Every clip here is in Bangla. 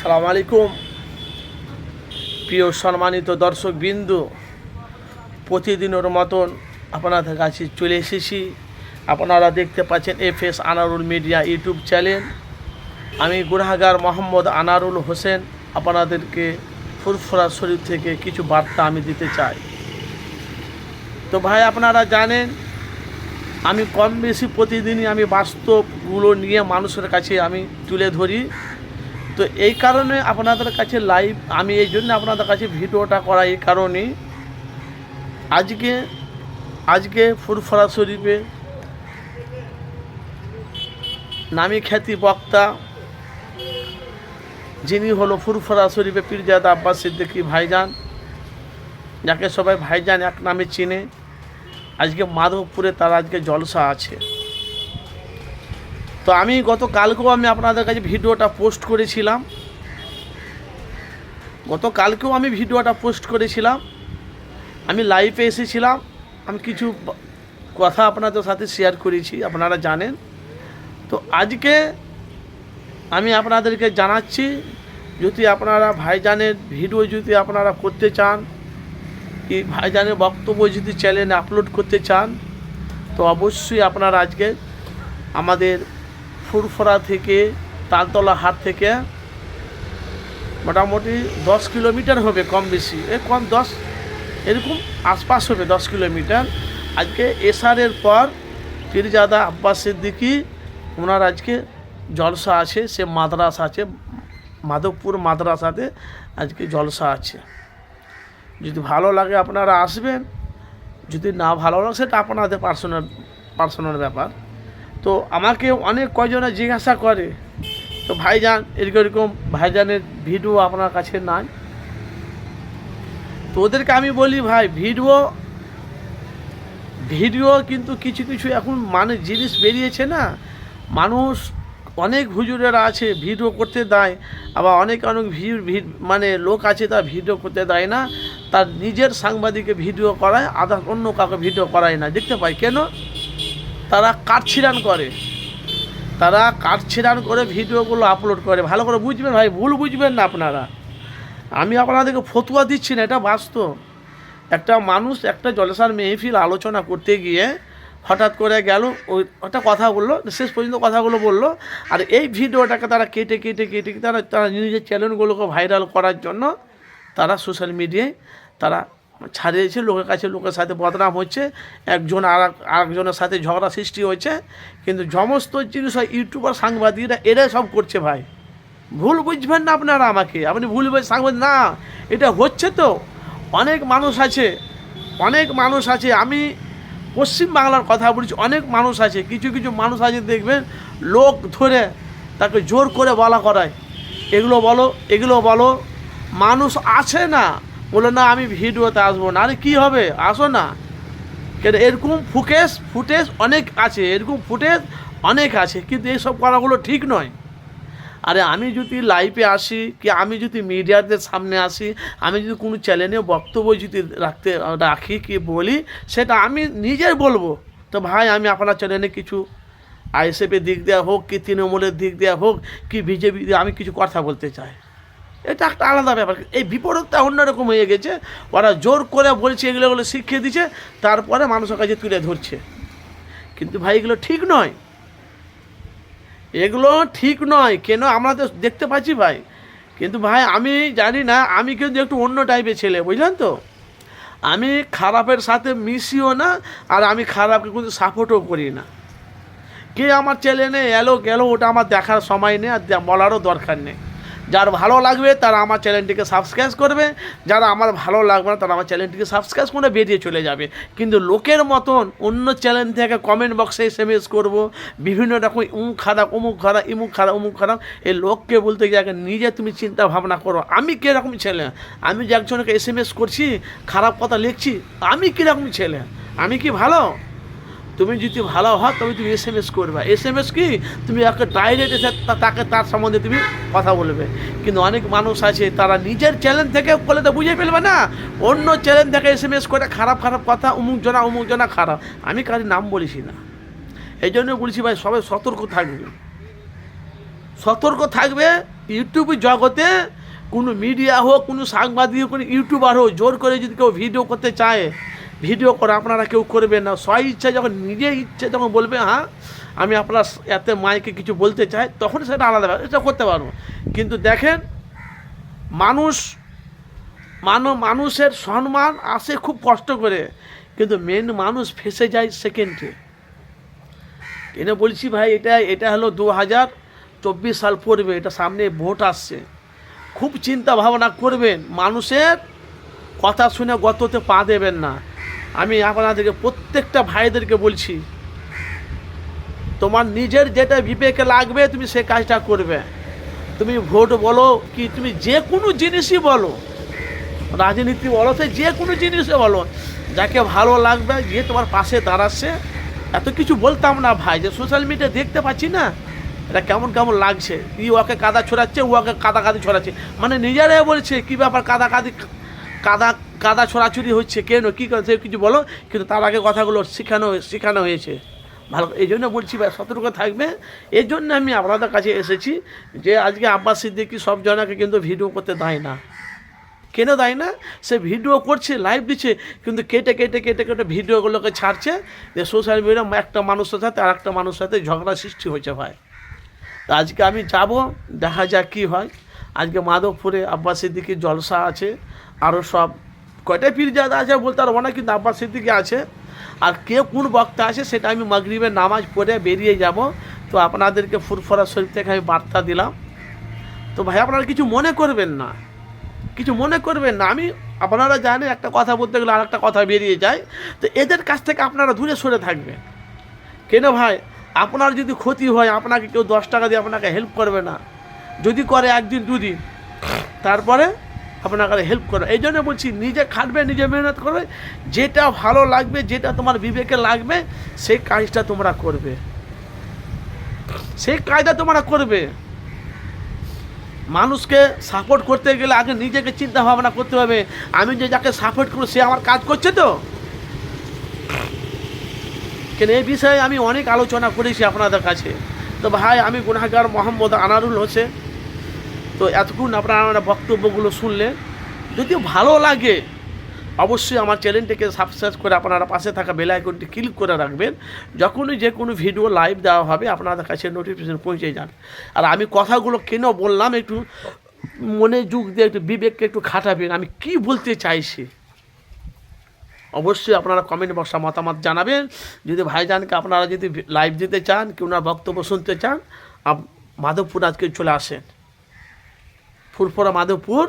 আসসালামু আলাইকুম। প্রিয় সম্মানিত দর্শক বিন্দু প্রতিদিনের মতন আপনাদের কাছে চলে এসেছি। আপনারা দেখতে পাচ্ছেন F S Anarul media YouTube channel. আমি গুনাগার মোহাম্মদ আনারুল হোসেন, আপনাদেরকে ফুরফুরা শরীর থেকে কিছু বার্তা আমি দিতে চাই। তো ভাই, আপনারা জানেন, আমি কম বেশি প্রতিদিনই আমি বাস্তবগুলো নিয়ে মানুষের কাছে আমি তুলে ধরি। তো এই কারণে আপনাদের কাছে লাইভ আমি এই জন্য আপনাদের কাছে ভিডিওটা করা এই কারণেই। আজকে আজকে ফুরফরা শরীফে নামি খ্যাতি বক্তা যিনি হলো ফুরফরা শরীফে পীরজাদা আব্বাস সিদ্দিকী ভাইজান, যাকে সবাই ভাইজান এক নামে চিনে। আজকে মাধবপুরে তার আজকে জলসা আছে। তো আমি গত কালকেও আমি আপনাদের কাছে ভিডিওটা পোস্ট করেছিলাম। গত কালকেও আমি ভিডিওটা পোস্ট করেছিলাম। আমি লাইভে এসেছিলাম। আমি কিছু কথা আপনাদের সাথে শেয়ার করেছি, আপনারা জানেন। তো আজকে আমি আপনাদেরকে জানাচ্ছি, যদি আপনারা ভাইজানের ভিডিও যদি আপনারা করতে চান, কি ভাইজানের বক্তব্য যদি চ্যানেলে আপলোড করতে চান, তো অবশ্যই আপনারা আজকে আমাদের ফুরফরা থেকে, তালতলা হাট থেকে মোটামুটি দশ কিলোমিটার হবে কম বেশি। এ কম দশ, এরকম আশপাশ হবে দশ কিলোমিটার। আজকে এসারের পর পীরজাদা আব্বাস সিদ্দিকি, ওনার আজকে জলসা আছে, সে মাদ্রাসা আছে, মাধবপুর মাদ্রাসাতে আজকে জলসা আছে। যদি ভালো লাগে আপনারা আসবেন, যদি না ভালো লাগে সেটা আপনাদের পার্সোনাল পার্সোনাল ব্যাপার। তো আমাকে অনেক কয়জনে জিজ্ঞাসা করে। তো ভাইজান, এরকম এরকম ভাইজানের ভিডিও আপনার কাছে নাই? তো ওদেরকে আমি বলি, ভাই, ভিডিও ভিডিও কিন্তু কিছু কিছু এখন মানে জিনিস বেরিয়েছে না। মানুষ অনেক হুজুরেরা আছে, ভিডিও করতে দেয়, আবার অনেক অনেক ভিড় মানে লোক আছে তার ভিডিও করতে দেয় না। তার নিজের সাংবাদিকে ভিডিও করায় আধা অন্য কাউকে ভিডিও করায় না। দেখতে পাই। কেন? তারা কাঠছিড়ান করে। তারা কাঠছিড়ান করে ভিডিওগুলো আপলোড করে। ভালো করে বুঝবেন ভাই, ভুল বুঝবেন না আপনারা। আমি আপনাদেরকে ফতুয়া দিচ্ছি না, এটা বাস্তব। একটা মানুষ একটা জলসার মেহফিল আলোচনা করতে গিয়ে হঠাৎ করে গেল ওই একটা কথা বলল, শেষ পর্যন্ত কথাগুলো বলল, আর এই ভিডিওটাকে তারা কেটে কেটে কেটে, তারা তারা নিজের চ্যানেলগুলোকে ভাইরাল করার জন্য তারা সোশ্যাল মিডিয়ায় তারা ছাড়িয়েছে লোকের কাছে লোকের সাথে বদনাম হচ্ছে, একজন আর আরেকজনের সাথে ঝগড়া সৃষ্টি হচ্ছে কিন্তু সমস্ত জিনিস হয়, ইউটিউবার, সাংবাদিকরা, এরাই সব করছে ভাই। ভুল বুঝবেন না আপনারা আমাকে, আপনি ভুল সাংবাদিক, না, এটা হচ্ছে তো। অনেক মানুষ আছে, অনেক মানুষ আছে, আমি পশ্চিম বাংলার কথা বলছি, অনেক মানুষ আছে, কিছু কিছু মানুষ আছে, দেখবেন, লোক ধরে তাকে জোর করে বলা করায়। এগুলো বলো এগুলো বলো, মানুষ আছে না। বলে, না, আমি ভিডিওতে আসব না। আরে, কী হবে? আসো না। কেন? এরকম ফুটেজ ফুটেজ অনেক আছে, এরকম ফুটেজ অনেক আছে, কিন্তু এইসব করাগুলো ঠিক নয়। আরে, আমি যদি লাইভে আসি, কি আমি যদি মিডিয়াদের সামনে আসি, আমি যদি কোনো চ্যানেলে বক্তব্য যদি রাখতে, রাখি, কি বলি, সেটা আমি নিজের বলব। তো ভাই, আমি আপনার চ্যানেলে কিছু আইএসএফের দিক দেওয়া হোক, কি তৃণমূলের দিক দেওয়া হোক, কি বিজেপি, আমি কিছু কথা বলতে চাই। এটা একটা আলাদা ব্যাপার। এই বিপরীতটা অন্যরকম হয়ে গেছে। ওরা জোর করে বলছে, এগুলো এগুলো শিখিয়ে দিচ্ছে, তারপরে মানুষের কাছে তুলে ধরছে। কিন্তু ভাই, এগুলো ঠিক নয়। এগুলো ঠিক নয়। কেন? আমরা তো দেখতে পাচ্ছি ভাই। কিন্তু ভাই, আমি জানি না, আমি কিন্তু একটু অন্য টাইপের ছেলে, বুঝলেন তো? আমি খারাপের সাথে মিশিও না, আর আমি খারাপকে কিন্তু সাপোর্টও করি না। কে আমার চ্যানেলে এলো গেলো, ওটা আমার দেখার সময় নেই, আর বলারও দরকার নেই। যার ভালো লাগবে তারা আমার চ্যানেলটিকে সাবস্ক্রাইব করবে। যারা আমার ভালো লাগবে না, তারা আমার চ্যানেলটিকে সাবস্ক্রাইব করে বেরিয়ে চলে যাবে। কিন্তু লোকের মতন অন্য চ্যানেল থেকে কমেন্ট বক্সে এস এম এস করব, বিভিন্ন রকম উমুক খারাপ, অমুক খারাপ, ইমুক খারাপ, অমুক খারাপ, এই লোককে বলতে গিয়ে নিজে তুমি চিন্তা ভাবনা করো, আমি কীরকম ছেলে? আমি যে একজনকে এস এম এস করছি, খারাপ কথা লিখছি, আমি কীরকম ছেলে? আমি কি ভালো? তুমি যদি ভালো হও তবে তুমি এস এম এস করবে। এস এম এস কি? তুমি একটা ডাইরেক্ট এসে তাকে তার সম্বন্ধে তুমি কথা বলবে। কিন্তু অনেক মানুষ আছে, তারা নিজের চ্যানেল থেকে বলে তো বুঝে ফেলবে না। অন্য চ্যানেল থেকে এস এম এস করে খারাপ খারাপ কথা, অমুক জনা অমুক জনা খারাপ। আমি কারোর নাম বলেছি না। এই জন্য বলছি ভাই, সবাই সতর্ক থাকবে। সতর্ক থাকবে ইউটিউব জগতে কোনো মিডিয়া হোক, কোনো সাংবাদিক কোনো ইউটিউবার হোক, জোর করে যদি কেউ ভিডিও করতে চায় ভিডিও করে আপনারা কেউ করবেন না। স্ব ইচ্ছা যখন, নিজের ইচ্ছে যখন বলবে হ্যাঁ আমি আপনার এতে মাইকে কিছু বলতে চাই, তখন সেটা আলাদা ব্যাপার, এটা করতে পারব। কিন্তু দেখেন, মানুষ মানব মানুষের সম্মান আসে খুব কষ্ট করে, কিন্তু মেন মানুষ ফেসে যায় সেকেন্ডে কেন বলছি ভাই, এটা এটা হলো দু হাজার চব্বিশ সাল পড়বে, এটা সামনে ভোট আসছে। খুব চিন্তা ভাবনা করবেন, মানুষের কথা শুনে গততে পা দেবেন না। আমি আপনাদেরকে প্রত্যেকটা ভাইদেরকে বলছি, তোমার নিজের যেটা বিবেকে লাগবে তুমি সে কাজটা করবে। তুমি ভোট বলো কি, তুমি যে কোনো জিনিসই বলো। রাজনীতি বলো, সে যে কোনো জিনিসে বলো। যাকে ভালো লাগবে যে তোমার পাশে দাঁড়াচ্ছে। এত কিছু বলতাম না ভাই, যে সোশ্যাল মিডিয়া দেখতে পাচ্ছি না, এটা কেমন কেমন লাগছে। ই ওকে কাদা ছড়াচ্ছে ওকে কাদা কাদি ছড়াচ্ছে। মানে নিজেরাই বলছে, কি ব্যাপার কাদা কাদি কাদা কাদা ছড়াছড়ি হচ্ছে কেন? কী সে কিছু বলো। কিন্তু তার আগে কথাগুলো শেখানো শেখানো হয়েছে। ভালো, এই জন্য বলছি ভাই, সতর্ক থাকবে। এই জন্য আমি আপনাদের কাছে এসেছি যে আজকে আব্বাস সিদ্দিকি সব জনাকে কিন্তু ভিডিও করতে দেয় না। কেন দেয় না? সে ভিডিও করছে লাইভ দিচ্ছে, কিন্তু কেটে কেটে কেটে কেটে ভিডিওগুলোকে ছাড়ছে। যে সোশ্যাল মিডিয়া একটা মানুষের সাথে আর একটা মানুষের সাথে ঝগড়া সৃষ্টি হয়েছে ভাই। তা আজকে আমি যাব, দেখা যাক কী হয়। আজকে মাধবপুরে আব্বাস সিদ্দিকির জলসা আছে। আরও সব কয়টা পীর জাদা আছে বলতে পারব না, কিন্তু আব্বাস সিদ্দিকি আছে। আর কে কোন বক্তা আছে সেটা আমি মাগরিবের নামাজ পড়ে বেরিয়ে যাব। তো আপনাদেরকে ফুরফরা শরীফ থেকে আমি বার্তা দিলাম। তো ভাই, আপনারা কিছু মনে করবেন না। কিছু মনে করবেন না। আমি, আপনারা জানেন একটা কথা বলতে গেলে আর একটা কথা বেরিয়ে যায়। তো এদের কাছ থেকে আপনারা দূরে সরে থাকবেন। কেন ভাই? আপনার যদি ক্ষতি হয়, আপনাকে কেউ দশ টাকা দিয়ে আপনাকে হেল্প করবে না। যদি করে একদিন, দুদিন। তারপরে আপনাকে হেল্প করবে। এই জন্য বলছি, নিজে খাটবে, নিজে মেহনত করবে। যেটা ভালো লাগবে, যেটা তোমার বিবেকে লাগবে, সেই কাজটা তোমরা করবে। সেই কাজটা তোমরা করবে। মানুষকে সাপোর্ট করতে গেলে আগে নিজেকে চিন্তা ভাবনা করতে হবে। আমি যে যাকে সাপোর্ট করব, সে আমার কাজ করছে তো? কেন? এই বিষয়ে আমি অনেক আলোচনা করেছি আপনাদের কাছে। তো ভাই, আমি গুনাগার মোহাম্মদ আনারুল হোসেন। তো এতক্ষণ আপনারা বক্তব্যগুলো শুনলেন। যদি ভালো লাগে, অবশ্যই আমার চ্যানেলটিকে সাবস্ক্রাইব করে আপনারা পাশে থাকা বেল আইকনটি ক্লিক করে রাখবেন। যখনই যে কোনো ভিডিও লাইভ দেওয়া হবে, আপনাদের কাছে নোটিফিকেশন পৌঁছে যান আর আমি কথাগুলো কেন বললাম, একটু মনে যুগ দিয়ে একটু বিবেককে একটু খাটাবেন, আমি কি বলতে চাইছি? অবশ্যই আপনারা কমেন্ট বক্সে মতামত জানাবেন। যদি ভাইজানকে আপনারা যদি লাইভ দিতে চান কি ওনার বক্তব্য শুনতে চান মাধবপুর আজকে চলে আসেন। ফুরফুরা মাধবপুর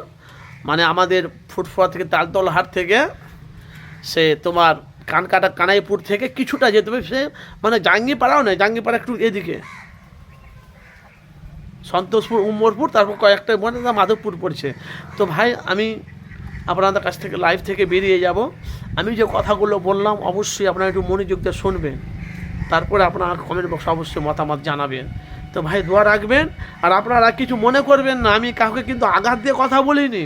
মানে আমাদের ফুটফুরা থেকে তালতল হাট থেকে, সে তোমার কানকাটা কানাইপুর থেকে কিছুটা যেতে হবে, সে মানে জাঙ্গিপাড়াও নয় জাঙ্গিপাড়া একটু এদিকে। সন্তোষপুর, উমরপুর, তারপর কয়েকটা মানে মাধবপুর পড়ছে। তো ভাই, আমি আপনাদের কাছ থেকে লাইভ থেকে বেরিয়ে যাব। আমি যে কথাগুলো বললাম, অবশ্যই আপনারা একটু মনোযোগ দিয়ে শুনবেন। তারপরে আপনারা কমেন্ট বক্সে অবশ্যই মতামত জানাবেন। তো ভাই দোয়া রাখবেন, আর আপনারা কিছু মনে করবেন না, আমি কাউকে কিন্তু আঘাত দিয়ে কথা বলিনি,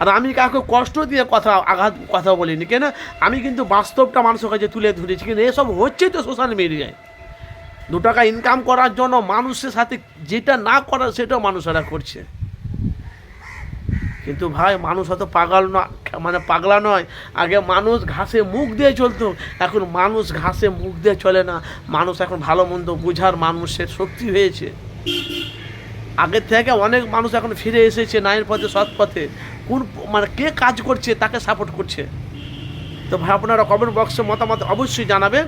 আর আমি কাউকে কষ্ট দিয়ে কথা, আঘাত কথা বলিনি, কেন? আমি কিন্তু বাস্তবটা মানুষের কাছে তুলে ধরেছি, কিন্তু এসব হচ্ছে তো সোশ্যাল মিডিয়ায় দু টাকা ইনকাম করার জন্য মানুষের সাথে যেটা না করার, সেটাও মানুষেরা করছে। কিন্তু ভাই, মানুষ অত পাগল না মানে পাগলা নয়। আগে মানুষ ঘাসে মুখ দিয়ে চলতো, এখন মানুষ ঘাসে মুখ দিয়ে চলে না। মানুষ এখন ভালো মন্দ বোঝার মানুষের শক্তি হয়েছে। আগের থেকে অনেক মানুষ এখন ফিরে এসেছে নাইন পথে, সৎ পথে। কোন মানে কে কাজ করছে, তাকে সাপোর্ট করছে। তো ভাই, আপনারা কমেন্ট বক্সে মতামত অবশ্যই জানাবেন।